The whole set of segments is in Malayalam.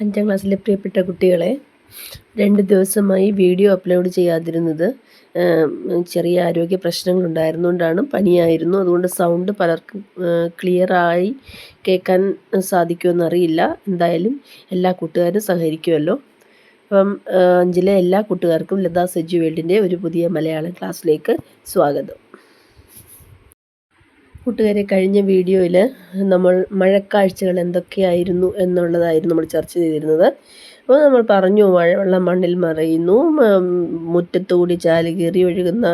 അഞ്ചാം ക്ലാസ്സിലെ പ്രിയപ്പെട്ട കുട്ടികളെ രണ്ട് ദിവസമായി വീഡിയോ അപ്ലോഡ് ചെയ്യാതിരുന്നത് ചെറിയ ആരോഗ്യ പ്രശ്നങ്ങൾ പ്രശ്നങ്ങളുണ്ടായിരുന്നുകൊണ്ടാണ് പനിയായിരുന്നു. അതുകൊണ്ട് സൗണ്ട് പലർക്കും ക്ലിയറായി കേൾക്കാൻ സാധിക്കുമെന്നറിയില്ല എന്തായാലും എല്ലാ കൂട്ടുകാരും സഹകരിക്കുമല്ലോ. അപ്പം അഞ്ചിലെ എല്ലാ കൂട്ടുകാർക്കും ലതാ സജ്ജു വേൾഡിന്റെ ഒരു പുതിയ മലയാളം ക്ലാസ്സിലേക്ക് സ്വാഗതം. കൂട്ടുകാരെ കഴിഞ്ഞ വീഡിയോയിൽ നമ്മൾ മഴക്കാഴ്ചകൾ എന്തൊക്കെയായിരുന്നു എന്നുള്ളതായിരുന്നു നമ്മൾ ചർച്ച ചെയ്തിരുന്നത്. അപ്പോൾ നമ്മൾ പറഞ്ഞു മഴവെള്ളം മണ്ണിൽ മറയുന്നു. മുറ്റത്തുകൂടി ചാൽ കീറി ഒഴുകുന്ന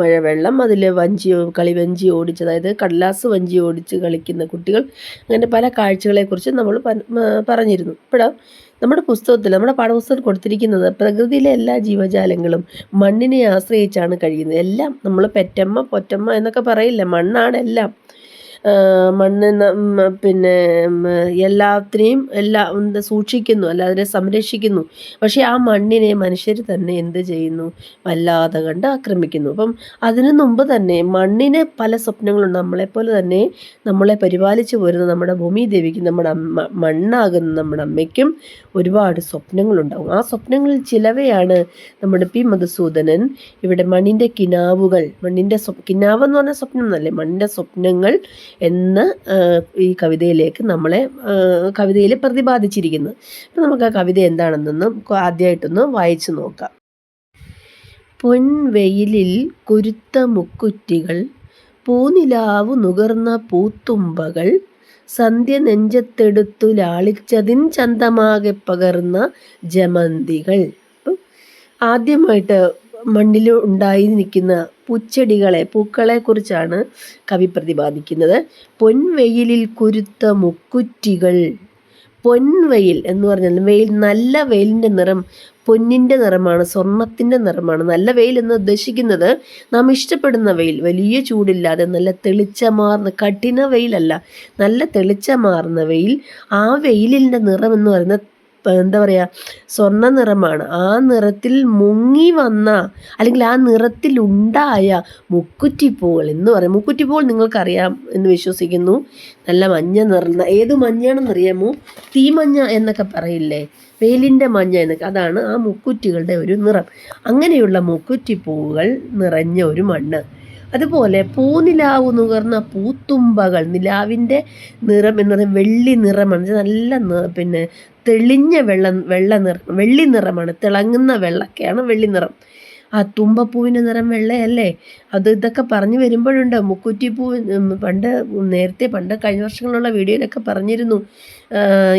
മഴവെള്ളം അതിൽ വഞ്ചി കളിവഞ്ചി ഓടിച്ച് അതായത് കടലാസ് വഞ്ചി ഓടിച്ച് കളിക്കുന്ന കുട്ടികൾ അങ്ങനെ പല കാഴ്ചകളെക്കുറിച്ച് നമ്മൾ പറഞ്ഞിരുന്നു. ഇപ്പോൾ നമ്മുടെ പുസ്തകത്തിൽ നമ്മുടെ പാഠപുസ്തകത്തിൽ കൊടുത്തിരിക്കുന്നത് പ്രകൃതിയിലെ എല്ലാ ജീവജാലങ്ങളും മണ്ണിനെ ആശ്രയിച്ചാണ് കഴിയുന്നത്. എല്ലാം നമ്മൾ പെറ്റമ്മ പൊറ്റമ്മ എന്നൊക്കെ പറയില്ല? മണ്ണാണ് എല്ലാം. മണ്ണ് പിന്നെ എല്ലാത്തിനെയും എല്ലാം എന്താ സൂക്ഷിക്കുന്നു അല്ല അതിനെ സംരക്ഷിക്കുന്നു. പക്ഷേ ആ മണ്ണിനെ മനുഷ്യർ തന്നെ എന്ത് ചെയ്യുന്നു? വല്ലാതെ കണ്ട് ആക്രമിക്കുന്നു. അപ്പം അതിനു മുമ്പ് തന്നെ മണ്ണിന് പല സ്വപ്നങ്ങളുണ്ട്. നമ്മളെപ്പോലെ തന്നെ നമ്മളെ പരിപാലിച്ചു പോരുന്ന നമ്മുടെ ഭൂമി ദേവിക്കും നമ്മുടെ അമ്മ മണ്ണാകുന്ന നമ്മുടെ അമ്മയ്ക്കും ഒരുപാട് സ്വപ്നങ്ങളുണ്ടാകും. ആ സ്വപ്നങ്ങളിൽ ചിലവയാണ് നമ്മുടെ പി. മധുസൂദനൻ ഇവിടെ മണ്ണിന്റെ കിനാവുകൾ മണ്ണിന്റെ സ്വ കിനാവ് എന്ന് പറഞ്ഞ സ്വപ്നം എന്നല്ലേ? മണ്ണിന്റെ സ്വപ്നങ്ങൾ എന്ന് ഈ കവിതയിലേക്ക് നമ്മളെ കവിതയിൽ പ്രതിപാദിച്ചിരിക്കുന്നു. അപ്പം നമുക്ക് ആ കവിത എന്താണെന്നൊന്ന് ആദ്യമായിട്ടൊന്ന് വായിച്ചു നോക്കാം. പൊൻവെയിലിൽ കുരുത്ത മുക്കുറ്റികൾ പൂനിലാവു നുകർന്ന പൂത്തുമ്പകൾ സന്ധ്യ നെഞ്ചത്തെടുത്തു ലാളിച്ചതിൻ ചന്തമാകെ പകർന്ന ജമന്തികൾ. ആദ്യമായിട്ട് മണ്ണിൽ ഉണ്ടായി നിൽക്കുന്ന പൂച്ചെടികളെ പൂക്കളെക്കുറിച്ചാണ് കവി പ്രതിപാദിക്കുന്നത്. പൊൻവെയിലിൽ കുരുത്ത മുക്കുറ്റികൾ. പൊൻവെയിൽ എന്ന് പറഞ്ഞാൽ വെയിൽ നല്ല വെയിലിന്റെ നിറം പൊന്നിന്റെ നിറമാണ് സ്വർണത്തിന്റെ നിറമാണ്. നല്ല വെയിൽ എന്ന് ഉദ്ദേശിക്കുന്നത് നാം ഇഷ്ടപ്പെടുന്ന വെയിൽ വലിയ ചൂടില്ലാതെ നല്ല തെളിച്ചമാർന്ന കഠിന വെയിലല്ല നല്ല തെളിച്ചമാർന്ന വെയിൽ. ആ വെയിലിന്റെ നിറം എന്ന് പറയുന്നത് എന്താ പറയുക സ്വർണ നിറമാണ്. ആ നിറത്തിൽ മുങ്ങി വന്ന അല്ലെങ്കിൽ ആ നിറത്തിലുണ്ടായ മുക്കുറ്റിപ്പൂകൾ എന്ന് പറയും. മുക്കുറ്റിപ്പൂകൾ നിങ്ങൾക്കറിയാം എന്ന് വിശ്വസിക്കുന്നു. നല്ല മഞ്ഞ നിറന്ന ഏത് മഞ്ഞാണെന്നറിയാമോ തീമഞ്ഞ എന്നൊക്കെ പറയില്ലേ? വെയിലിന്റെ മഞ്ഞ എന്നൊക്കെ. അതാണ് ആ മുക്കുറ്റികളുടെ ഒരു നിറം. അങ്ങനെയുള്ള മുക്കുറ്റിപ്പൂവുകൾ നിറഞ്ഞ ഒരു മണ്ണ്. അതുപോലെ പൂനിലാവ് നുകർന്ന പൂത്തുമ്പകൾ നിലാവിന്റെ നിറം എന്ന് പറയുന്നത് വെള്ളി നിറമാണ്. നല്ല പിന്നെ തെളിഞ്ഞ വെള്ള വെള്ള നിറ വെള്ളി നിറമാണ്. തിളങ്ങുന്ന വെള്ളക്കെയാണ് വെള്ളി നിറം. ആ തുമ്പപ്പൂവിന്റെ നിറം വെള്ളയല്ലേ? അത് ഇതൊക്കെ പറഞ്ഞു വരുമ്പോഴുണ്ട്. മുക്കുറ്റിപ്പൂവ് പണ്ട് നേരത്തെ പണ്ട് കഴിഞ്ഞ വർഷങ്ങളുള്ള വീഡിയോയിലൊക്കെ പറഞ്ഞിരുന്നു.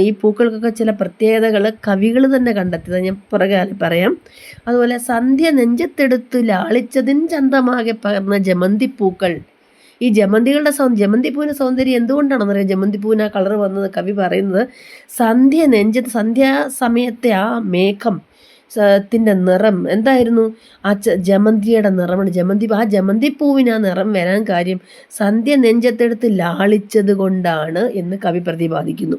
ഈ പൂക്കൾക്കൊക്കെ ചില പ്രത്യേകതകൾ കവികൾ തന്നെ കണ്ടെത്തിയത് ഞാൻ പുറകാലം പറയാം. അതുപോലെ സന്ധ്യ നെഞ്ചത്തെടുത്ത് ലാളിച്ചതിൻ ചന്തമാകെ പകർന്ന ജമന്തിപ്പൂക്കൾ ഈ ജമന്തികളുടെ സൗ ജമന്തിപ്പൂവിന്റെ സൗന്ദര്യം എന്തുകൊണ്ടാണെന്നറിയാം? ജമന്തിപ്പൂവിന് ആ കളർ വന്നത് കവി പറയുന്നത് സന്ധ്യ നെഞ്ചത്ത് സന്ധ്യാ സമയത്തെ ആ മേഘം ത്തിന്റെ നിറം എന്തായിരുന്നു? ആ ജമന്തിയുടെ നിറമാണ്. ജമന്തി ആ ജമന്തി പൂവിന് ആ നിറം വരാൻ കാര്യം സന്ധ്യ നെഞ്ചത്തെടുത്ത് ലാളിച്ചത് കൊണ്ടാണ് എന്ന് കവി പ്രതിപാദിക്കുന്നു.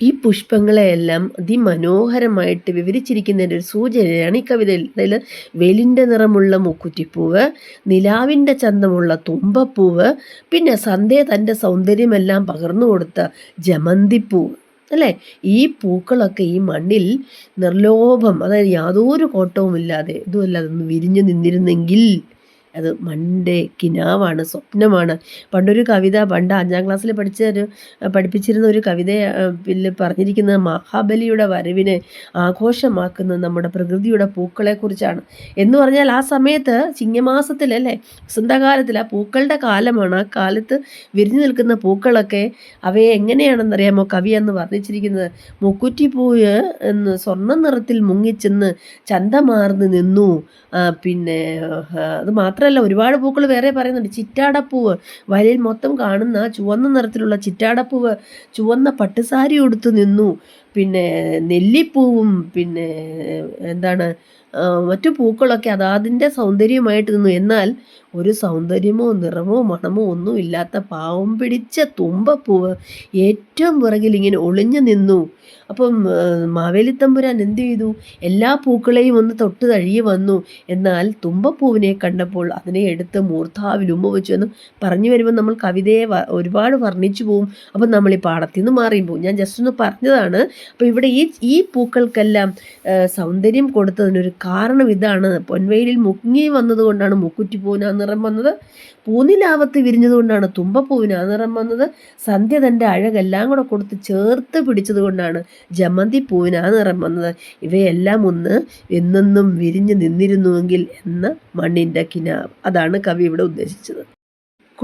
ഈ പുഷ്പങ്ങളെയെല്ലാം അതിമനോഹരമായിട്ട് വിവരിച്ചിരിക്കുന്നതിന്റെ ഒരു സൂചനയാണ് ഈ കവിതയിൽ അതിൽ വെലിന്റെ നിറമുള്ള മുക്കുറ്റിപ്പൂവ് നിലാവിന്റെ ചന്തമുള്ള തുമ്പപ്പൂവ് പിന്നെ സന്ധ്യ തന്റെ സൗന്ദര്യമെല്ലാം പകർന്നു കൊടുത്ത ജമന്തിപ്പൂവ്. അല്ലേ? ഈ പൂക്കളൊക്കെ ഈ മണ്ണിൽ നിർലോഭം അതായത് യാതൊരു കോട്ടവുമില്ലാതെ ഇതുമല്ലാതെ ഒന്ന് വിരിഞ്ഞു നിന്നിരുന്നെങ്കിൽ അത് മണ്ടേ കിനാവാണ് സ്വപ്നമാണ്. പണ്ടൊരു കവിത പണ്ട് അഞ്ചാം ക്ലാസ്സിൽ പഠിച്ച ഒരു പഠിപ്പിച്ചിരുന്ന ഒരു കവിത പറഞ്ഞിരിക്കുന്നത് മഹാബലിയുടെ വരവിനെ ആഘോഷമാക്കുന്നത് നമ്മുടെ പ്രകൃതിയുടെ പൂക്കളെക്കുറിച്ചാണ്. എന്ന് പറഞ്ഞാൽ ആ സമയത്ത് ചിങ്ങമാസത്തിലല്ലേ വസന്തകാലത്തിൽ ആ പൂക്കളുടെ കാലമാണ്. ആ കാലത്ത് വിരിഞ്ഞു നിൽക്കുന്ന പൂക്കളൊക്കെ അവയെ എങ്ങനെയാണെന്നറിയാമോ? കവി എന്ന് വർണിച്ചിരിക്കുന്നത് മുക്കുറ്റിപ്പൂവ് എന്ന് സ്വർണ നിറത്തിൽ മുങ്ങിച്ചെന്ന് ചന്തമാർന്ന് നിന്നു. പിന്നെ അത് മാത്രം മാത്രമല്ല ഒരുപാട് പൂക്കൾ വേറെ പറയുന്നുണ്ട്. ചിറ്റാടപ്പൂവ്. വയലിൽ മൊത്തം കാണുന്ന ചുവന്ന നിറത്തിലുള്ള ചിറ്റാടപ്പൂവ് ചുവന്ന പട്ടുസാരി ഉടുത്തു നിന്നു. പിന്നെ നെല്ലിപ്പൂവും പിന്നെ എന്താണ് മറ്റു പൂക്കളൊക്കെ അതാതിന്റെ സൗന്ദര്യമായിട്ട് നിന്നു. എന്നാൽ ഒരു സൗന്ദര്യമോ നിറമോ മണമോ ഒന്നും ഇല്ലാത്ത പാവം പിടിച്ച തുമ്പപ്പൂവ് ഏറ്റവും പുറകിൽ ഇങ്ങനെ ഒളിഞ്ഞു നിന്നു. അപ്പം മാവേലിത്തമ്പുരാൻ എന്ത് ചെയ്തു? എല്ലാ പൂക്കളെയും ഒന്ന് തൊട്ട് തഴുകി വന്നു. എന്നാൽ തുമ്പപ്പൂവിനെ കണ്ടപ്പോൾ അതിനെ എടുത്ത് മൂർത്താവിൽ ഉമ്മ വെച്ചു എന്ന് പറഞ്ഞു വരുമ്പോൾ നമ്മൾ കവിതയെ ഒരുപാട് വർണിച്ചു പോവും. അപ്പം നമ്മൾ ഈ പാടത്തിൽ നിന്ന് മാറിയും പോകും ഞാൻ ജസ്റ്റ് ഒന്ന് പറഞ്ഞതാണ് അപ്പോൾ ഇവിടെ ഈ ഈ പൂക്കൾക്കെല്ലാം സൗന്ദര്യം കൊടുത്തതിനൊരു കാരണം ഇതാണ്. പൊൻവെയിലിൽ മുങ്ങി വന്നതുകൊണ്ടാണ് മുക്കുറ്റിപ്പൂവിന് ആ നിറം വന്നത്. പൂനിലാവത്ത് വിരിഞ്ഞതുകൊണ്ടാണ് തുമ്പപ്പൂവിന് ആ നിറം വന്നത്. സന്ധ്യ തന്റെ അഴകെല്ലാം കൂടെ കൊടുത്ത് ചേർത്ത് പിടിച്ചതുകൊണ്ടാണ് ജമന്തി പൂവിന് ആ നിറം വന്നത്. ഇവയെല്ലാം ഒന്ന് എന്നെന്നും വിരിഞ്ഞ് നിന്നിരുന്നുവെങ്കിൽ എന്ന മണ്ണിന്റെ കിനാവ്. അതാണ് കവി ഇവിടെ ഉദ്ദേശിച്ചത്.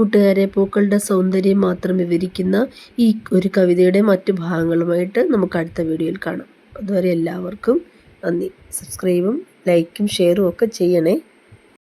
കൂട്ടുകാരെ പൂക്കളുടെ സൗന്ദര്യം മാത്രം വിവരിക്കുന്ന ഈ ഒരു കവിതയുടെ മറ്റു ഭാഗങ്ങളുമായിട്ട് നമുക്ക് അടുത്ത വീഡിയോയിൽ കാണാം. അതുവരെ എല്ലാവർക്കും നന്ദി. സബ്സ്ക്രൈബും ലൈക്കും ഷെയറും ഒക്കെ ചെയ്യണേ.